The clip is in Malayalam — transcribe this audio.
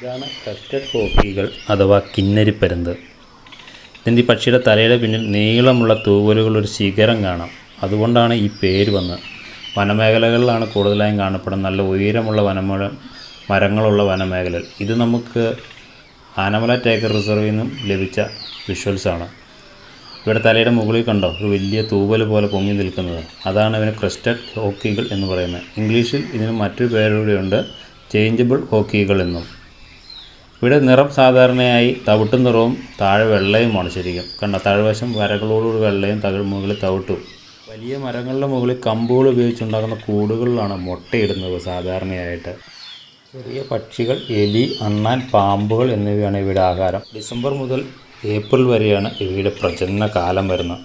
ഇതാണ് കസ്റ്റഡ് കോക്കികൾ അഥവാ കിന്നരിപ്പരുന്ത് ഇതിന്റെ പക്ഷിയുടെ തലയുടെ പിന്നിൽ നീളമുള്ള തൂവലുകൾ ഒരു ശിഖരം കാണാം. അതുകൊണ്ടാണ് ഈ പേര് വന്നത്. വനമേഖലകളിലാണ് കൂടുതലായും കാണപ്പെടുന്നത്. നല്ല ഉയരമുള്ള വനമേഖല മരങ്ങളുള്ള വനമേഖലകൾ. ഇത് നമുക്ക് ആനമല ടേക്കർ റിസർവിൽ നിന്നും ലഭിച്ച വിഷ്വൽസാണ് ഇവിടെ തലയുടെ മുകളിൽ കണ്ടോ? ഒരു വലിയ തൂവൽ പോലെ പൊങ്ങി നിൽക്കുന്നത്. അതാണ് ഇവന് ക്രസ്റ്റഡ് ഹോക്കികൾ എന്ന് പറയുന്നത്. ഇംഗ്ലീഷിൽ ഇതിന് മറ്റൊരു പേരുകൂടിയുണ്ട് ചേഞ്ചബിൾ ഹോക്കികൾ എന്നും. ഇവിടെ നിറം സാധാരണയായി തവിട്ട് നിറവും താഴെ വെള്ളയുമാണ് ശരിക്കും. കണ്ട? താഴ്വശം വരകളോടുകൂടി വെള്ളയും തകിഴ് മുകളിൽ തവിട്ടും. വലിയ മരങ്ങളുടെ മുകളിൽ കമ്പുകൾ ഉപയോഗിച്ചുണ്ടാക്കുന്ന കൂടുകളിലാണ് മുട്ടയിടുന്നത് സാധാരണയായിട്ട്. ചെറിയ പക്ഷികൾ എലി അണ്ണാൻ പാമ്പുകൾ എന്നിവയാണ് ഇവയുടെ ആഹാരം. ഡിസംബർ മുതൽ ഏപ്രിൽ വരെയാണ് ഇവയുടെ പ്രജനന കാലം വരുന്നത്.